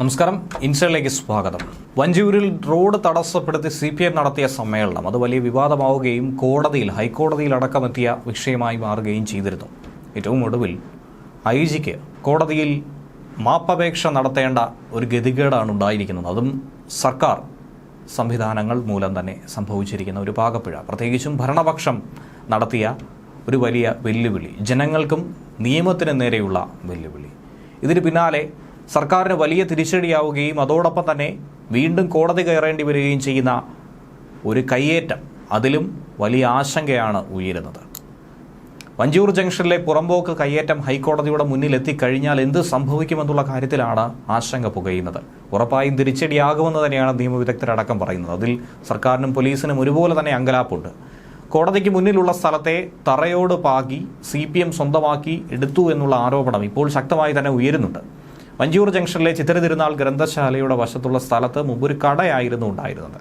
നമസ്കാരം. ഇൻസൈഡിലേക്ക് സ്വാഗതം. വഞ്ചൂരിൽ റോഡ് തടസ്സപ്പെടുത്തി സി പി എം നടത്തിയ സമ്മേളനം അത് വലിയ വിവാദമാവുകയും കോടതിയിൽ ഹൈക്കോടതിയിൽ അടക്കമെത്തിയ വിഷയമായി മാറുകയും ചെയ്തിരുന്നു. ഏറ്റവും ഒടുവിൽ ഐ ജിക്ക് കോടതിയിൽ മാപ്പപേക്ഷ നടത്തേണ്ട ഒരു ഗതികേടാണ് ഉണ്ടായിരിക്കുന്നത്. അതും സർക്കാർ സംവിധാനങ്ങൾ മൂലം തന്നെ സംഭവിച്ചിരിക്കുന്ന ഒരു പാകപ്പിഴ. പ്രത്യേകിച്ചും ഭരണപക്ഷം നടത്തിയ ഒരു വലിയ വെല്ലുവിളി. ജനങ്ങൾക്കും നിയമത്തിന് നേരെയുള്ള വെല്ലുവിളി. ഇതിന് പിന്നാലെ സർക്കാരിന് വലിയ തിരിച്ചടിയാവുകയും അതോടൊപ്പം തന്നെ വീണ്ടും കോടതി കയറേണ്ടി വരികയും ചെയ്യുന്ന ഒരു കയ്യേറ്റം അതിലും വലിയ ആശങ്കയാണ് ഉയരുന്നത്. വഞ്ചൂർ ജംഗ്ഷനിലെ പുറമ്പോക്ക് കയ്യേറ്റം ഹൈക്കോടതിയുടെ മുന്നിൽ എത്തിക്കഴിഞ്ഞാൽ എന്ത് സംഭവിക്കുമെന്നുള്ള കാര്യത്തിലാണ് ആശങ്ക പുകയുന്നത്. ഉറപ്പായും തിരിച്ചടിയാകുമെന്ന് തന്നെയാണ് നിയമവിദഗ്ധരടക്കം പറയുന്നത്. അതിൽ സർക്കാരിനും പോലീസിനും ഒരുപോലെ തന്നെ അങ്കലാപ്പുണ്ട്. കോടതിക്ക് മുന്നിലുള്ള സ്ഥലത്തെ തറയോട് പാകി സി സ്വന്തമാക്കി എടുത്തു എന്നുള്ള ആരോപണം ഇപ്പോൾ ശക്തമായി തന്നെ ഉയരുന്നുണ്ട്. വഞ്ചൂർ ജംഗ്ഷനിലെ ചിത്രതിരുനാൾ ഗ്രന്ഥശാലയുടെ വശത്തുള്ള സ്ഥലത്ത് മുമ്പൊരു കടയായിരുന്നു ഉണ്ടായിരുന്നത്.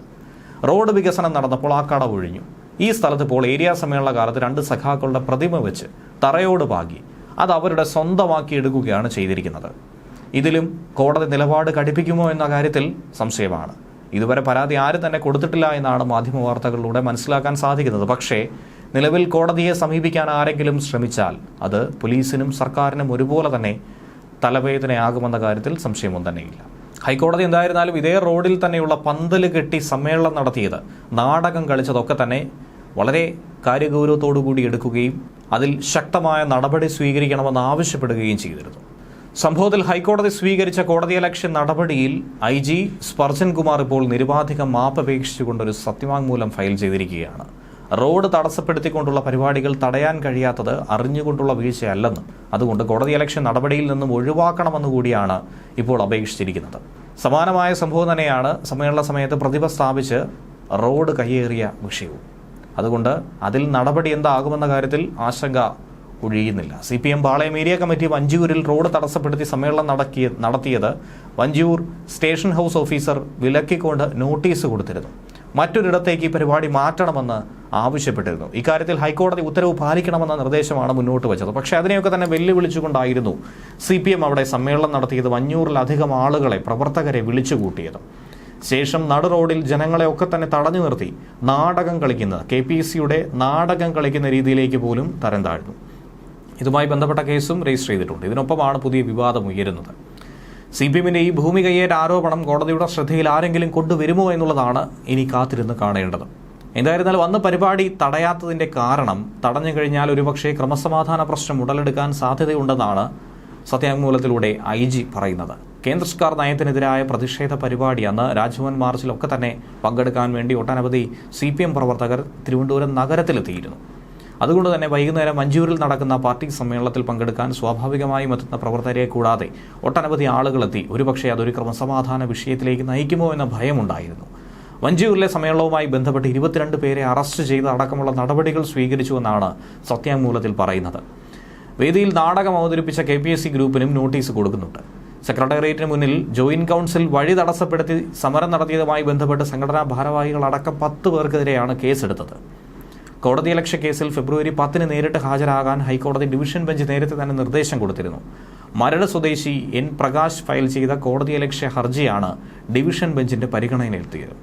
റോഡ് വികസനം നടന്നപ്പോൾ ആ കട ഒഴിഞ്ഞു. ഈ സ്ഥലത്ത് ഇപ്പോൾ ഏരിയ സമ്മേളന കാലത്ത് രണ്ട് സഖാക്കളുടെ പ്രതിമ വെച്ച് തറയോട് പാകി. അത് അവരുടെ സ്വന്തമാക്കി എടുക്കുകയാണ് ചെയ്തിരിക്കുന്നത്. ഇതിലും കോടതി നിലപാട് കടുപ്പിക്കുമോ എന്ന കാര്യത്തിൽ സംശയമാണ്. ഇതുവരെ പരാതി ആരും തന്നെ കൊടുത്തിട്ടില്ല എന്നാണ് മാധ്യമ വാർത്തകളിലൂടെ മനസ്സിലാക്കാൻ സാധിക്കുന്നത്. പക്ഷേ നിലവിൽ കോടതിയെ സമീപിക്കാൻ ആരെങ്കിലും ശ്രമിച്ചാൽ അത് പോലീസിനും സർക്കാരിനും ഒരുപോലെ തന്നെ തലവേദനയാകുമെന്ന കാര്യത്തിൽ സംശയമൊന്നും തന്നെയില്ല. ഹൈക്കോടതി എന്തായിരുന്നാലും ഇതേ റോഡിൽ തന്നെയുള്ള പന്തൽ കെട്ടി സമ്മേളനം നടത്തിയത് നാടകം കളിച്ചതൊക്കെ തന്നെ വളരെ കാര്യഗൗരവത്തോടു കൂടി എടുക്കുകയും അതിൽ ശക്തമായ നടപടി സ്വീകരിക്കണമെന്ന് ആവശ്യപ്പെടുകയും ചെയ്തിരുന്നു. സംഭവത്തിൽ ഹൈക്കോടതി സ്വീകരിച്ച കോടതിയലക്ഷ്യ നടപടിയിൽ ഐ ജി സ്പർജൻ കുമാർ ഇപ്പോൾ നിരുപാധികം മാപ്പപേക്ഷിച്ചുകൊണ്ടൊരു സത്യവാങ്മൂലം ഫയൽ ചെയ്തിരിക്കുകയാണ്. റോഡ് തടസ്സപ്പെടുത്തിക്കൊണ്ടുള്ള പരിപാടികൾ തടയാൻ കഴിയാത്തത് അറിഞ്ഞുകൊണ്ടുള്ള വീഴ്ചയല്ലെന്നും. അതുകൊണ്ട് കോടതി ഇലക്ഷൻ നടപടിയിൽ നിന്നും ഒഴിവാക്കണമെന്നു കൂടിയാണ് ഇപ്പോൾ അപേക്ഷിച്ചിരിക്കുന്നത്. സമാനമായ സംഭവം തന്നെയാണ് സമ്മേളന സമയത്ത് പ്രതിഭ സ്ഥാപിച്ച് റോഡ് കയ്യേറിയ വിഷയവും. അതുകൊണ്ട് അതിൽ നടപടി എന്താകുമെന്ന കാര്യത്തിൽ ആശങ്ക ഒഴിയുന്നില്ല. C P M Palayam area committee വഞ്ചിയൂരിൽ road തടസ്സപ്പെടുത്തി സമ്മേളനം നടക്കിയ നടത്തിയത് വഞ്ചിയൂർ സ്റ്റേഷൻ ഹൗസ് ഓഫീസർ വിലക്കിക്കൊണ്ട് നോട്ടീസ് കൊടുത്തിരുന്നു. മറ്റൊരിടത്തേക്ക് ഈ പരിപാടി മാറ്റണമെന്ന് ആവശ്യപ്പെട്ടിരുന്നു. ഇക്കാര്യത്തിൽ ഹൈക്കോടതി ഉത്തരവ് പാലിക്കണമെന്ന നിർദ്ദേശമാണ് മുന്നോട്ട് വെച്ചത്. പക്ഷേ അതിനെയൊക്കെ തന്നെ വെല്ലുവിളിച്ചുകൊണ്ടായിരുന്നു സി പി എം അവിടെ സമ്മേളനം നടത്തിയത് അഞ്ഞൂറിലധികം ആളുകളെ പ്രവർത്തകരെ വിളിച്ചുകൂട്ടിയത്. ശേഷം നടു റോഡിൽ ജനങ്ങളെ ഒക്കെ തന്നെ തടഞ്ഞു നിർത്തി നാടകം കളിക്കുന്നത് കെ പി സിയുടെ നാടകം കളിക്കുന്ന രീതിയിലേക്ക് പോലും തരം താഴ്ന്നു. ഇതുമായി ബന്ധപ്പെട്ട കേസും രജിസ്റ്റർ ചെയ്തിട്ടുണ്ട്. ഇതിനൊപ്പമാണ് പുതിയ വിവാദം ഉയരുന്നത്. സി പി എമ്മിന്റെ ഈ ഭൂമി കയ്യേറ്റ ആരോപണം കോടതിയുടെ ശ്രദ്ധയിൽ ആരെങ്കിലും കൊണ്ടുവരുമോ എന്നുള്ളതാണ് ഇനി കാത്തിരുന്ന് കാണേണ്ടത്. എന്തായിരുന്നാലും വന്ന പരിപാടി തടയാത്തതിന്റെ കാരണം തടഞ്ഞു കഴിഞ്ഞാൽ ഒരുപക്ഷെ ക്രമസമാധാന പ്രശ്നം ഉടലെടുക്കാൻ സാധ്യതയുണ്ടെന്നാണ് സത്യാങ്മൂലത്തിലൂടെ ഐ ജി പറയുന്നത്. കേന്ദ്ര സർക്കാർ നയത്തിനെതിരായ പ്രതിഷേധ പരിപാടി അന്ന് രാജ്ഭവൻ മാർച്ചിലൊക്കെ തന്നെ പങ്കെടുക്കാൻ വേണ്ടി ഒട്ടനവധി സി പി എം പ്രവർത്തകർ തിരുവനന്തപുരം നഗരത്തിലെത്തിയിരുന്നു. അതുകൊണ്ട് തന്നെ വൈകുന്നേരം മഞ്ചൂരിൽ നടക്കുന്ന പാർട്ടി സമ്മേളനത്തിൽ പങ്കെടുക്കാൻ സ്വാഭാവികമായും എത്തുന്ന പ്രവർത്തകരെ കൂടാതെ ഒട്ടനവധി ആളുകളെത്തി ഒരുപക്ഷെ അതൊരു ക്രമസമാധാന വിഷയത്തിലേക്ക് നയിക്കുമോ എന്ന ഭയമുണ്ടായിരുന്നു. വഞ്ചിയൂരിലെ സമ്മേളനവുമായി ബന്ധപ്പെട്ട് ഇരുപത്തിരണ്ട് പേരെ അറസ്റ്റ് ചെയ്ത് അടക്കമുള്ള നടപടികൾ സ്വീകരിച്ചുവെന്നാണ് സത്യാമൂലത്തിൽ പറയുന്നത്. വേദിയിൽ നാടകം അവതരിപ്പിച്ച കെ പി എസ് സി ഗ്രൂപ്പിനും നോട്ടീസ് കൊടുക്കുന്നുണ്ട്. സെക്രട്ടേറിയറ്റിന് മുന്നിൽ ജോയിന്റ് കൗൺസിൽ വഴി തടസ്സപ്പെടുത്തി സമരം നടത്തിയതുമായി ബന്ധപ്പെട്ട് സംഘടനാ ഭാരവാഹികൾ അടക്കം പത്ത് പേർക്കെതിരെയാണ് കേസെടുത്തത്. കോടതിയലക്ഷ്യ കേസിൽ ഫെബ്രുവരി പത്തിന് നേരിട്ട് ഹാജരാകാൻ ഹൈക്കോടതി ഡിവിഷൻ ബെഞ്ച് നേരത്തെ തന്നെ നിർദ്ദേശം കൊടുത്തിരുന്നു. മരട് സ്വദേശി എൻ പ്രകാശ് ഫയൽ ചെയ്ത കോടതിയലക്ഷ്യ ഹർജിയാണ് ഡിവിഷൻ ബെഞ്ചിന്റെ പരിഗണനയിലെത്തിയത്.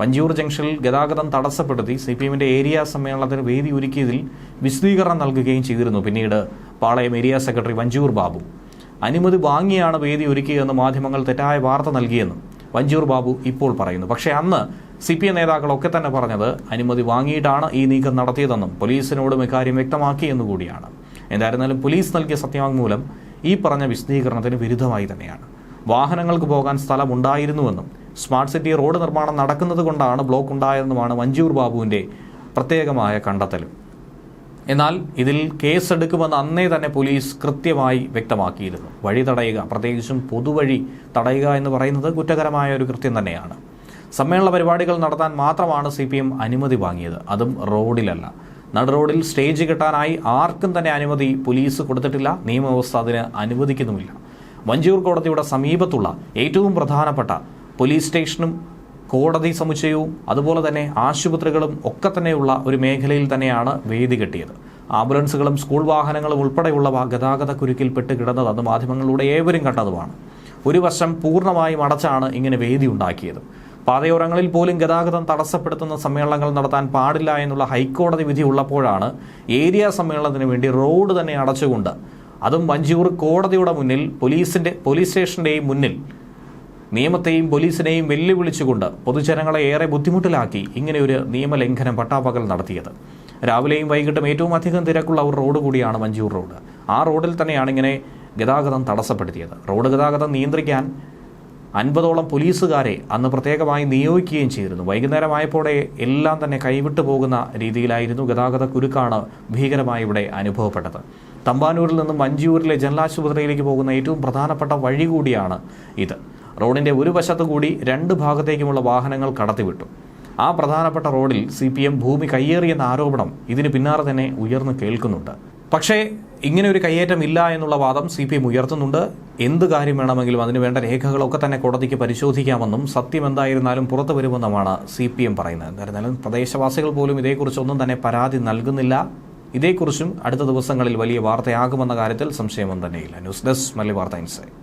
വഞ്ചിയൂർ ജംഗ്ഷനിൽ ഗതാഗതം തടസ്സപ്പെടുത്തി സി പി എമ്മിന്റെ ഏരിയ സമ്മേളനത്തിന് വേദി ഒരുക്കിയതിൽ വിശദീകരണം നൽകുകയും ചെയ്തിരുന്നു. പിന്നീട് പാളയം ഏരിയ സെക്രട്ടറി വഞ്ചിയൂർ ബാബു. അനുമതി വാങ്ങിയാണ് വേദി ഒരുക്കിയതെന്ന് മാധ്യമങ്ങൾ തെറ്റായ വാർത്ത നൽകിയെന്നും വഞ്ചിയൂർ ബാബു ഇപ്പോൾ പറയുന്നു. പക്ഷേ അന്ന് സി പി എം നേതാക്കളൊക്കെ തന്നെ പറഞ്ഞത് അനുമതി വാങ്ങിയിട്ടാണ് ഈ നീക്കം നടത്തിയതെന്നും പോലീസിനോടും ഇക്കാര്യം വ്യക്തമാക്കി എന്നുകൂടിയാണ് എന്തായിരുന്നാലും പോലീസ് നൽകിയ സത്യവാങ്മൂലം ഈ പറഞ്ഞ വിശദീകരണത്തിന് വിരുദ്ധമായി തന്നെയാണ്. വാഹനങ്ങൾക്ക് പോകാൻ സ്ഥലമുണ്ടായിരുന്നുവെന്നും സ്മാർട്ട് സിറ്റി റോഡ് നിർമ്മാണം നടക്കുന്നത് കൊണ്ടാണ് ബ്ലോക്ക് ഉണ്ടായതെന്നുമാണ് മഞ്ജൂർ ബാബുവിന്റെ പ്രത്യേകമായ കണ്ടെത്തലും. എന്നാൽ ഇതിൽ കേസെടുക്കുമെന്ന് അന്നേ തന്നെ പോലീസ് കൃത്യമായി വ്യക്തമാക്കിയിരുന്നു. വഴി തടയുക പ്രത്യേകിച്ചും പൊതുവഴി തടയുക എന്ന് പറയുന്നത് കുറ്റകരമായ ഒരു കൃത്യം തന്നെയാണ്. സമ്മേളന പരിപാടികൾ നടത്താൻ മാത്രമാണ് സി അനുമതി വാങ്ങിയത്. അതും റോഡിലല്ല. നട റോഡിൽ സ്റ്റേജ് കെട്ടാനായി ആർക്കും തന്നെ അനുമതി പോലീസ് കൊടുത്തിട്ടില്ല. നിയമവ്യവസ്ഥ അതിന് അനുവദിക്കുന്നുമില്ല. മഞ്ചൂർ കോടതിയുടെ സമീപത്തുള്ള ഏറ്റവും പ്രധാനപ്പെട്ട പോലീസ് സ്റ്റേഷനും കോടതി സമുച്ചയവും അതുപോലെ തന്നെ ആശുപത്രികളും ഒക്കെ തന്നെയുള്ള ഒരു മേഖലയിൽ തന്നെയാണ് വേദി കെട്ടിയത്. ആംബുലൻസുകളും സ്കൂൾ വാഹനങ്ങളും ഉൾപ്പെടെയുള്ള ഗതാഗത കുരുക്കിൽപ്പെട്ട് കിടന്നത് അന്ന് മാധ്യമങ്ങളിലൂടെ ഏവരും കണ്ടതുമാണ്. ഒരു വർഷം പൂർണമായും അടച്ചാണ് ഇങ്ങനെ വേദി ഉണ്ടാക്കിയത്. പാതയോരങ്ങളിൽ പോലും ഗതാഗതം തടസ്സപ്പെടുത്തുന്ന സമ്മേളനങ്ങൾ നടത്താൻ പാടില്ല എന്നുള്ള ഹൈക്കോടതി വിധി ഉള്ളപ്പോഴാണ് ഏരിയ സമ്മേളനത്തിന് വേണ്ടി റോഡ് തന്നെ അടച്ചുകൊണ്ട് അതും വഞ്ചിയൂർ കോടതിയുടെ മുന്നിൽ പോലീസിന്റെ പോലീസ് സ്റ്റേഷന്റെയും മുന്നിൽ നിയമത്തെയും പോലീസിനെയും വെല്ലുവിളിച്ചുകൊണ്ട് പൊതുജനങ്ങളെ ഏറെ ബുദ്ധിമുട്ടിലാക്കി ഇങ്ങനെയൊരു നിയമലംഘനം പട്ടാപ്പകൽ നടത്തിയത്. രാവിലെയും വൈകിട്ടും ഏറ്റവും അധികം തിരക്കുള്ള ഒരു റോഡ് കൂടിയാണ് മഞ്ചൂർ റോഡ്. ആ റോഡിൽ തന്നെയാണ് ഇങ്ങനെ ഗതാഗതം തടസ്സപ്പെടുത്തിയത്. റോഡ് ഗതാഗതം നിയന്ത്രിക്കാൻ അൻപതോളം പോലീസുകാരെ അന്ന് പ്രത്യേകമായി നിയോഗിക്കുകയും ചെയ്തിരുന്നു. വൈകുന്നേരമായപ്പോടെ എല്ലാം തന്നെ കൈവിട്ടു പോകുന്ന രീതിയിലായിരുന്നു ഗതാഗത കുരുക്കാണ് ഭീകരമായി ഇവിടെ അനുഭവപ്പെട്ടത്. തമ്പാനൂരിൽ നിന്നും മഞ്ചൂരിലെ ജനലാശുപത്രിയിലേക്ക് പോകുന്ന ഏറ്റവും പ്രധാനപ്പെട്ട വഴി കൂടിയാണ് ഇത്. റോഡിന്റെ ഒരു വശത്തു കൂടി രണ്ട് ഭാഗത്തേക്കുമുള്ള വാഹനങ്ങൾ കടത്തിവിട്ടു. ആ പ്രധാനപ്പെട്ട റോഡിൽ സി പി എം ഭൂമി കയ്യേറിയെന്ന ആരോപണം ഇതിന് പിന്നാലെ തന്നെ ഉയർന്നു കേൾക്കുന്നുണ്ട്. പക്ഷേ ഇങ്ങനെ ഒരു കയ്യേറ്റം ഇല്ല എന്നുള്ള വാദം സി പി എം ഉയർത്തുന്നുണ്ട്. എന്ത് കാര്യം വേണമെങ്കിലും അതിന് വേണ്ട രേഖകളൊക്കെ തന്നെ കോടതിക്ക് പരിശോധിക്കാമെന്നും സത്യം എന്തായിരുന്നാലും പുറത്തു വരുമെന്നുമാണ് സി പി എം പറയുന്നത്. എന്തായിരുന്നാലും പ്രദേശവാസികൾ പോലും ഇതേക്കുറിച്ചൊന്നും തന്നെ പരാതി നൽകുന്നില്ല. ഇതേക്കുറിച്ചും അടുത്ത ദിവസങ്ങളിൽ വലിയ വാർത്തയാകുമെന്ന കാര്യത്തിൽ സംശയമൊന്നും തന്നെയില്ല. ന്യൂസ് ഡെസ്ക് മല്ലി വാർത്ത ഇൻസൈറ്റ്